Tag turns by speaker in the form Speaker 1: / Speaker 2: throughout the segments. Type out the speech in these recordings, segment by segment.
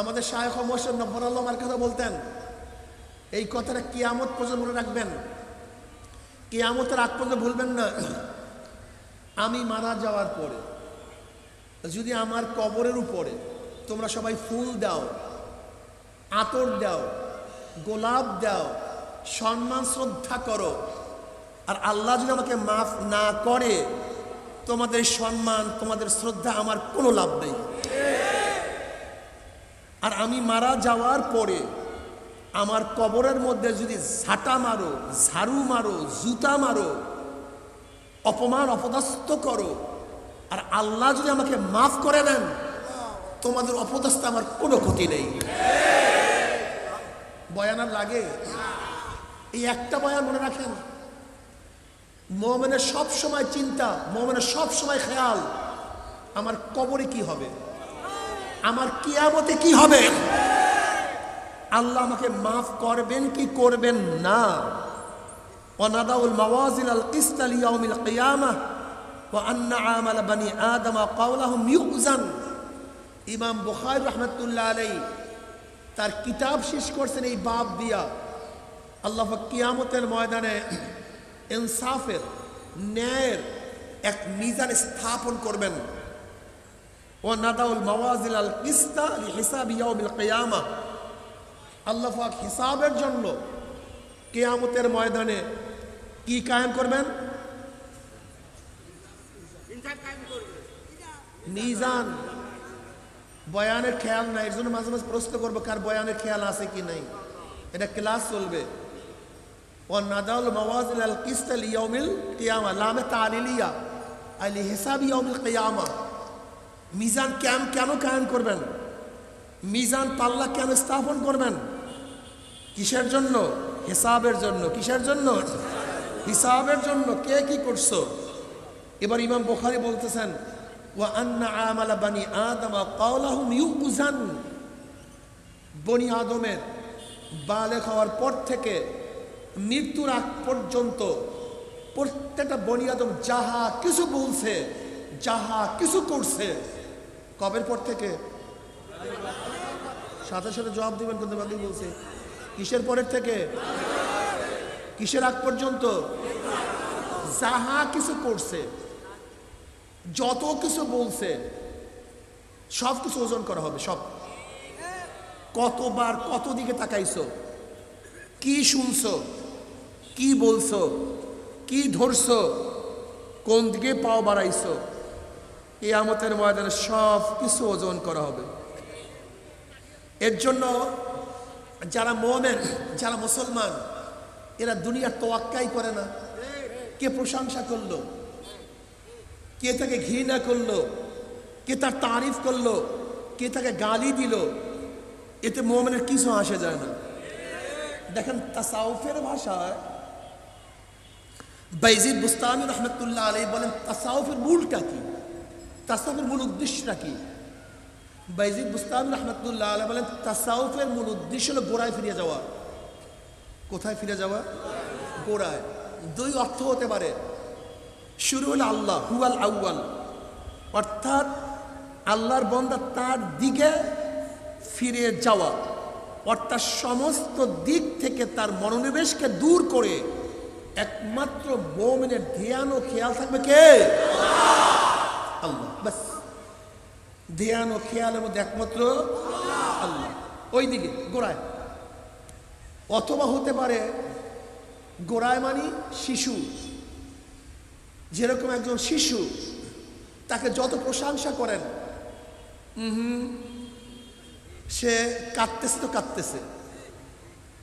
Speaker 1: আমাদের শাহেখ মোহাম্মদ নব্বর আল্লামার কথা বলতেন, এই কথাটা কিয়ামত পর্যন্ত মনে রাখবেন। কিয়ামতের আগ পর্যন্ত ভুলবেন না। আমি মারা যাওয়ার পরে, যদি আমার কবরের উপরে তোমরা সবাই ফুল দাও, আতর দাও, গোলাপ দাও, সম্মান, শ্রদ্ধা করো, আর আল্লাহ যদি আমাকে মাফ না করে, তোমাদের সম্মান, তোমাদের শ্রদ্ধা, আমার কোনো লাভ নেই। আর আমি মারা যাওয়ার পরে আমার কবরের মধ্যে যদি ঝাঁটা মারো, ঝাড়ু মারো, জুতা মারো, অপমান অপদস্থ করো, আর আল্লাহ যদি আমাকে মাফ করে দেন, তোমাদের অপদস্থ আমার কোনো ক্ষতি নেই। বয়ানার লাগে? এই একটা বয়ান মনে রাখেন। মোমেনের সব সময় চিন্তা, মোমেনের সব সময় খেয়াল, আমার কবরে কি হবে? আমার কিয়ামতে কি হবে? আল্লাহ আমাকে মাফ করবেন কি করবেন না? অনাদাউল মাওয়াজিল আল কিস্তাল ইয়াউমিল কিয়ামাহ ওয়া আন্না আমাল বানি আদম কাওলাহুম ইউজান ইমাম বুখারী রাহমাতুল্লাহ আলাইহি তার কিতাব শেষ করছেন এই বাপ দিয়া। আল্লাহ কিয়ামতের ময়দানে ইনসাফের, ন্যায়ের এক মিজান স্থাপন করবেন। ও নাদাউল মাওয়াজিল আল কিস্তা হিসাব ইয়াউমিল কিয়ামা আল্লাহ পাক হিসাবের জন্য কেয়ামতের ময়দানে কি কায়েম করবেন? মিজান বয়ানের খেয়াল নাই এর জন্য মাঝে মাঝে প্রশ্ন করব কার বয়ানের খেয়াল আছে কি নাই? এটা ক্লাস চলবে। ও নাদাউল মাওয়াজিল আল কিস্ত ইয়াউমিল কিয়ামা লামে তালিলিয়া আল হিসাব ইয়াউমিল কিয়ামা। মিজান ক্যাম্প কেন কায়েম করবেন? মিজান পাল্লা কেন স্থাপন করবেন? কিসের জন্য? হিসাবের জন্য। কিসের জন্য? হিসাবের জন্য। কে কি করছ? এবার ইমাম বোখারি বলতেছেন আন্না বানি আদমের বালেক হওয়ার পর থেকে, মৃত্যুর আগ পর্যন্ত প্রত্যেকটা বনি আদম যাহা কিছু বলছে, যাহা কিছু করছে কবের পর থেকে? সাথে সাথে জবাব দিবেন কিন্তু বাকি বলছে। কিসের পরের থেকে? কিসের আগ পর্যন্ত? যাহা কিছু করছে যত কিছু বলছে, সব কিছু ওজন করা হবে, সব। কতবার কত দিকে তাকাইছো? কি শুনছো? কি বলছো? কি ধরছো? কোন দিকে পাও বাড়াইছো? এই আমতের ময়দানে সব কিছু ওজন করা হবে। এর জন্য যারা মোমেন, যারা মুসলমান, এরা দুনিয়ার তোয়াক্কাই করে না। কে প্রশংসা করল? কে তাকে ঘৃণা করল? কে তার তারিফ করল? কে তাকে গালি দিল? এতে মোমেনের কিছু আসে যায় না। দেখেন তাসাউফের ভাষায় বাইজিদ বুস্তানি রহমতুল্লাহ আলী বলেন, তাসাউফের মূলটা কি? তাসাউফের মূল উদ্দেশ্যটা কি? বাইজিদ বুস্তান রহমতুল্লাহ আলাই বলেন, তাসাউফের মূল উদ্দেশ্য হলো গোড়ায় ফিরে যাওয়া। কোথায় ফিরে যাওয়া? গোড়ায়। দুই অর্থ হতে পারে। শুরু হলো আল্লাহ, হুয়াল আউয়াল। অর্থাৎ আল্লাহর বন্দা তার দিকে ফিরে যাওয়া। অর্থাৎ সমস্ত দিক থেকে তার মনোনিবেশকে দূর করে একমাত্র মোমেনের ধ্যান ও খেয়াল থাকবে কে? আল্লাহ। বাস। ধ্যান ও খেয়ালের মধ্যে একমাত্র আল্লাহ। ওই দিকে গোড়ায়। অথবা হতে পারে, গোড়ায় মানি শিশু। যেরকম একজন শিশু, তাকে যত প্রশংসা করেন হুম সে কাঁদতেছে তো কাঁদতেছে।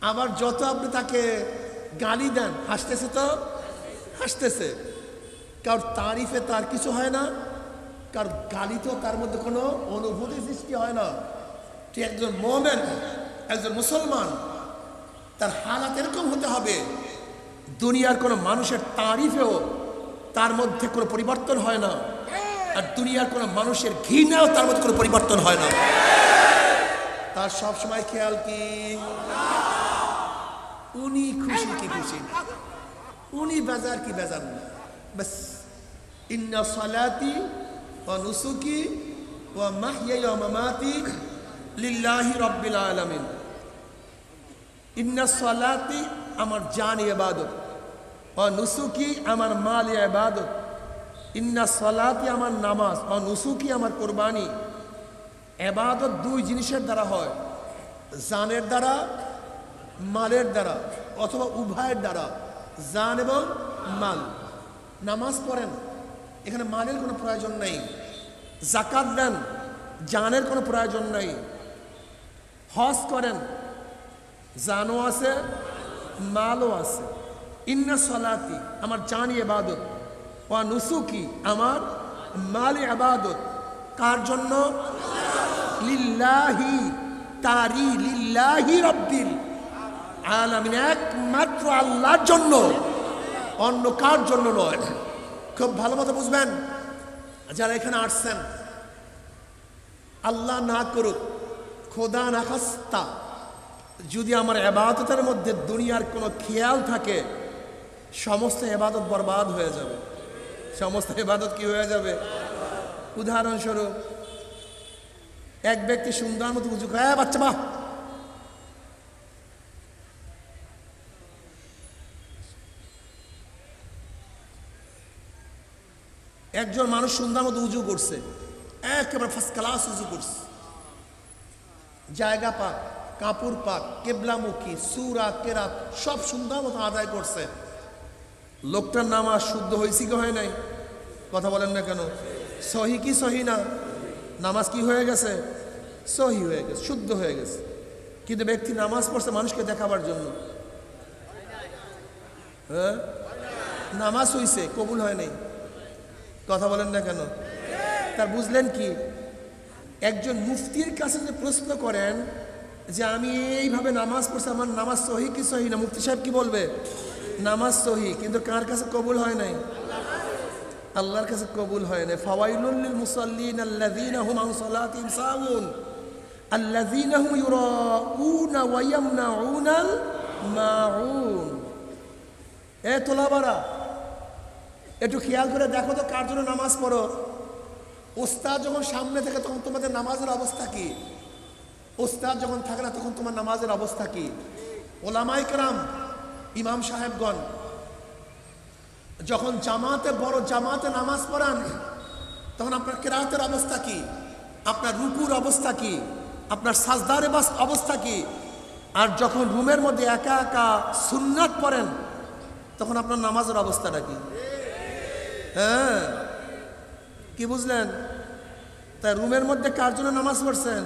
Speaker 1: আবার যত আপনি তাকে গালি দেন, হাসতেছে তো হাসতেছে। কারণ তারিফে তার কিছু হয় না। কার তো তার মধ্যে কোনো অনুভূতি সৃষ্টি হয় না। তুই একজন মোমেন, একজন মুসলমান, তার হালাত এরকম হতে হবে, দুনিয়ার কোনো মানুষের তারিফেও তার মধ্যে কোনো পরিবর্তন হয় না। আর দুনিয়ার কোনো মানুষের ঘৃণাও তার মধ্যে কোনো পরিবর্তন হয় না। তার সব সময় খেয়াল কি? উনি খুশি কি খুশি উনি বেজার কি বেজার না? ইন্না সালাতি মাহিয়া ও মামাতি লিল্লাহি রব্বিল আলামিন। ইন্না সলাতি আমার জান ইবাদত ও নুসুকি আমার মাল ইবাদত। ইন্না সলাতি আমার নামাজ ও নুসুকি আমার কোরবানি। এবাদত দুই জিনিসের দ্বারা হয়, জানের দ্বারা, মালের দ্বারা, অথবা উভয়ের দ্বারা, জান এবং মাল। নামাজ পড়েন এখানে মালের কোনো প্রয়োজন নেই। জাকাত দেন, জানের কোনো প্রয়োজন নেই। হজ করেন, জানও আছে, মালও আছে। ইন্না সলাতি, আমার জানি এবাদত ও নুসুকি, আমার মালি আবাদত কার জন্য? লিল্লাহি, তারি লিল্লাহি রব্বিল আলামিন। একমাত্র আল্লাহর জন্য, অন্য কার জন্য নয়? খুব ভালো মতো বুঝবেন। যারা এখানে আসছেন আল্লাহ না করুক খোদা না খাস্তা যদি আমার এবাদতের মধ্যে দুনিয়ার কোনো খেয়াল থাকে সমস্ত এবাদত বরবাদ হয়ে যাবে। সমস্ত এবাদত কি হয়ে যাবে? উদাহরণস্বরূপ এক ব্যক্তি সুন্দর মতো করে "এ, বাচ্চা বাহ! একজন মানুষ সুন্দর মতো উজু করছে, একেবারে ফার্স্ট ক্লাস উজু করছে। জায়গা পাক, কাপড় পাক, কেবলামুখী, সুরা, কেরাত, সব সুন্দর মতো আদায় করছে। লোকটার নামাজ শুদ্ধ হয়েছে কি হয় নাই? কথা বলেন না কেন? সহি কি সহি না? নামাজ কি হয়ে গেছে? সহি হয়ে গেছে, শুদ্ধ হয়ে গেছে। কিন্তু ব্যক্তি নামাজ পড়ছে মানুষকে দেখাবার জন্য। হ্যাঁ? নামাজ হইছে, কবুল হয় নাই। কথা বলেন না কেন? তার বুঝলেন কি? একজন মুফতির কাছে যদি প্রশ্ন করেন যে আমি এইভাবে নামাজ পড়ছি, আমার নামাজ সহি কি সহি না? মুফতি সাহেব কি বলবে? নামাজ সহি, কিন্তু কার কাছে কবুল হয় নাই? আল্লাহর কাছে কবুল হয় নাই। ফাওয়াইলুল লিল মুসাল্লিন আল্লাযীনা হুম আন সালাতিহিম সাহুন আল্লাযীনা হুম ইউরাউনা ওয়া ইয়ামনাউনাল মাউন। এ তোলাবারা একটু খেয়াল করে দেখো তো কার জন্য নামাজ পড়ো। ওস্তাদ যখন সামনে থাকে, তখন তোমাদের নামাজের অবস্থা কি? ওস্তাদ যখন থাকে না, তখন তোমার নামাজের অবস্থা কি? ওলামাই কেরাম, ইমাম সাহেবগণ, যখন জামাতে, বড় জামাতে নামাজ পড়ান, তখন আপনার কেরাতের অবস্থা কি? আপনার রুকুর অবস্থা কি? আপনার সাজদারে বাস অবস্থা কি? আর যখন রুমের মধ্যে একা একা সুন্নাত পড়েন, তখন আপনার নামাজের অবস্থাটা কি? হ্যাঁ। কি বুঝলেন? তাই রুমের মধ্যে কার জন্য নামাজ পড়ছেন?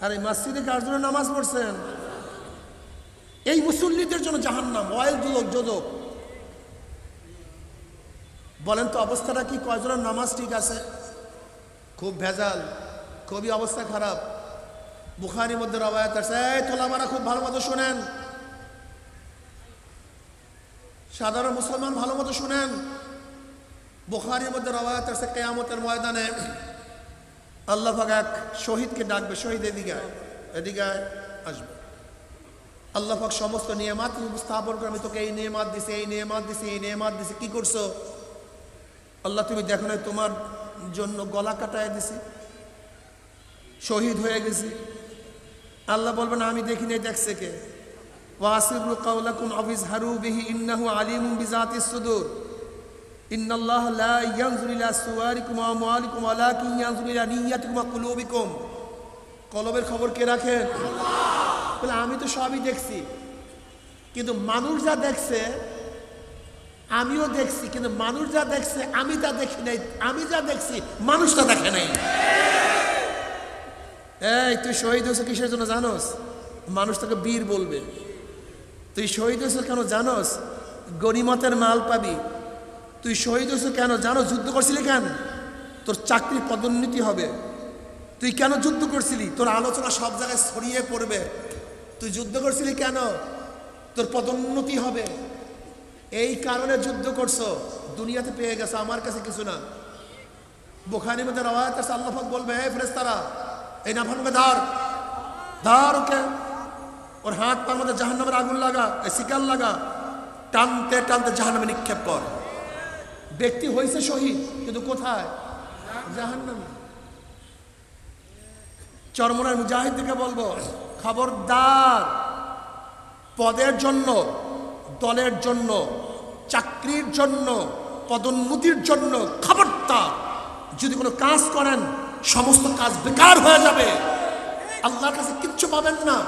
Speaker 1: আর এই মসজিদে কার জন্য নামাজ পড়ছেন? এই মুসল্লিদের জন্য জাহান্নাম অয়েল যোজক যোদক বলেন তো, অবস্থাটা কি? কয়জনের নামাজ ঠিক আছে? খুব ভেজাল, খুবই অবস্থা খারাপ। বুখারির মধ্যে রবায়াত আছে। এই তোলামারা খুব ভালো মতো শোনেন। সাধারণ মুসলমান ভালো মতো শুনেন। বুখারির মধ্যে রবায়াত আছে, কেয়ামতের ময়দানে। আল্লাহ এক শহীদকে ডাকবে, শহীদ এদিকে এদিকে আসবে। আল্লাহ পাক সমস্ত নিয়মাত উপস্থাপন করে, আমি তোকে এই নিয়মাত দিছি, এই নিয়মাত দিছি, এই নিয়মাত দিছি, কি করছ? আল্লাহ তুমি দেখো না তোমার জন্য গলা কাটায় দিছি, শহীদ হয়ে গেছি। আল্লাহ বলবেন, আমি দেখি নাই, দেখছে কে? ওয়াসিবুল কাউলাকুম আবিজহারু বিহি ইন্নাহু আলিমুম বিজাতিস সুদূর। লা ইয়ানজুরু ইলা সুওয়ারিকুম ওয়া আমওয়ালিকুম ওয়ালাকিন ইয়ানজুরু ইলা নিয়াতিকুম ওয়া কুলুবিকুম। কলবের খবর কে রাখেন বলে, আমি তো সবই দেখছি। কিন্তু মানুষ যা দেখছে, আমিও দেখছি। কিন্তু মানুষ যা দেখছে, আমি তা দেখি নাই। আমি যা দেখছি মানুষটা দেখে নাই। এই, তুই শহীদ হয়েছে কিসের জন্য জানোস? মানুষ তোকে বীর বলবে। তুই শহীদ হয়েছে কেন জানোস? গরিমতের মাল পাবি। তুই শহীদ হয়েছে কেন? জানো যুদ্ধ করছিলি কেন? তোর চাকরির পদোন্নতি হবে। তুই কেন যুদ্ধ করছিলি? তোর আলোচনা সব জায়গায় ছড়িয়ে পড়বে। তুই যুদ্ধ করছিলি কেন? তোর পদোন্নতি হবে। এই কারণে যুদ্ধ করছ। দুনিয়াতে পেয়ে গেছো, আমার কাছে কিছু না। বোখানি মধ্যে রওয়ায়াত আছে, আল্লাহ পাক বলবে, হে ফেরেশতারা, এই নাফানকে ধর। ধর ওকে। ওর হাত পার মধ্যে জাহান্নামের আগুন লাগা শিকার লাগা। টানতে টানতে জাহান্নামে নিক্ষেপ কর। ব্যক্তি হয়েছে শহীদ, কিন্তু কোথায়? জাহান্নামে। চরমনার মুজাহিদকে বলব, খবরদার। পদের জন্য, দলের জন্য, চাকরির জন্য, পদোন্নতির জন্য খবরদার। যদি কোনো কাজ করেন, সমস্ত কাজ বেকার হয়ে যাবে। আল্লাহর কাছে কিচ্ছু পাবেন না।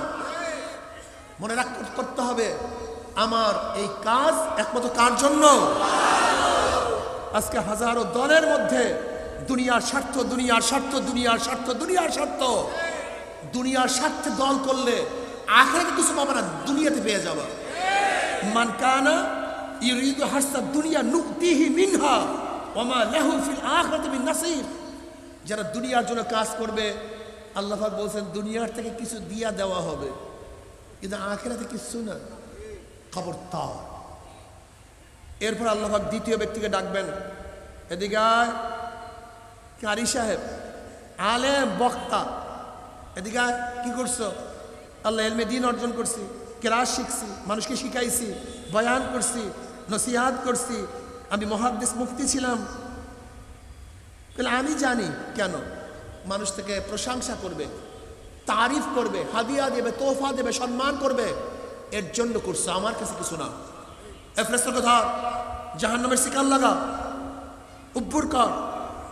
Speaker 1: মনে রাখ করতে হবে, আমার এই কাজ একমাত্র কার জন্য? আজকে হাজারো দলের মধ্যে দুনিয়ার স্বার্থ দুনিয়ার স্বার্থ দুনিয়ার স্বার্থ দুনিয়ার স্বার্থ। দুনিয়ার স্বার্থে দল করলে আখেরাতে কিছু পাবে না, দুনিয়াতে পেয়ে যাবে। মান কানা ইউরিদু হাসা দুনিয়া নুকতিহি মিনহা ওমা লাহু ফিল আখিরাতি মিন নাসিব যারা দুনিয়ার জন্য কাজ করবে, আল্লাহ পাক বলছেন, দুনিয়ার থেকে কিছু দিয়া দেওয়া হবে। কিন্তু আখেরাতে কিছু না খবরদার এরপর আল্লাহাক দ্বিতীয় ব্যক্তিকে ডাকবেন। এদিকে কারি সাহেব? আলেম, বক্তা। এদিকে কি করছ? আল্লাহ এলমে দিন অর্জন করছি, ক্লাস শিখছি, মানুষকে শিখাইছি, বয়ান করছি, নসিহাত করছি। আমি মহাদ্দেশ মুফতি ছিলাম। তাহলে আমি জানি কেন? মানুষ থেকে প্রশংসা করবে, তারিফ করবে, হাদিয়া দেবে তোফা দেবে, সম্মান করবে। এর জন্য করছ, আমার কাছে কিছু না। এফরেস্তকে ধর জাহান নামের শিকার লাগা। উব্বুর কর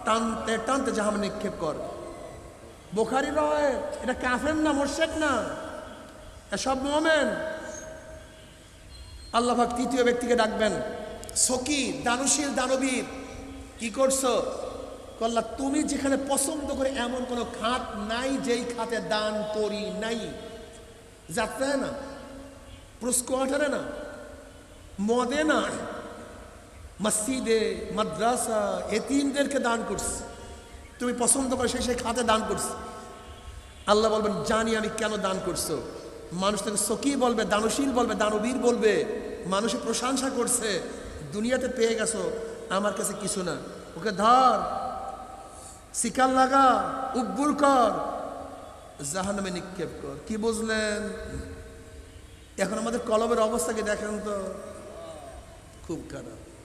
Speaker 1: টানতে টানতে জাহান নিক্ষেপ কর। বোখারি রয়, এটা কাফের না, মোর্শেক না। এসব মোমেন। আল্লাহ পাক তৃতীয় ব্যক্তিকে ডাকবেন সকি দানশীল, দানবীর, কি করছ? কল্লা, তুমি যেখানে পছন্দ করে এমন কোনো খাত নাই, যেই খাতে দান করি নাই। যাত্রায় না, পুরস্কারে না। মদে না মসজিদে মাদ্রাসা এতিমদেরকে দান করছি। তুমি পছন্দ করে সেই সেই খাতে দান করছি। আল্লাহ বলবেন, জানি আমি কেন দান করছ? মানুষ তাকে সকি বলবে, দানশীল বলবে, দানবীর বলবে। মানুষের প্রশংসা করছে, দুনিয়াতে পেয়ে গেছো, আমার কাছে কিছু না। ওকে ধর, শিকার লাগা উব্বুর কর, জাহান্নামে নিক্ষেপ কর। কি বুঝলেন? এখন আমাদের কলমের অবস্থাকে দেখেন তো? খুব খারাপ।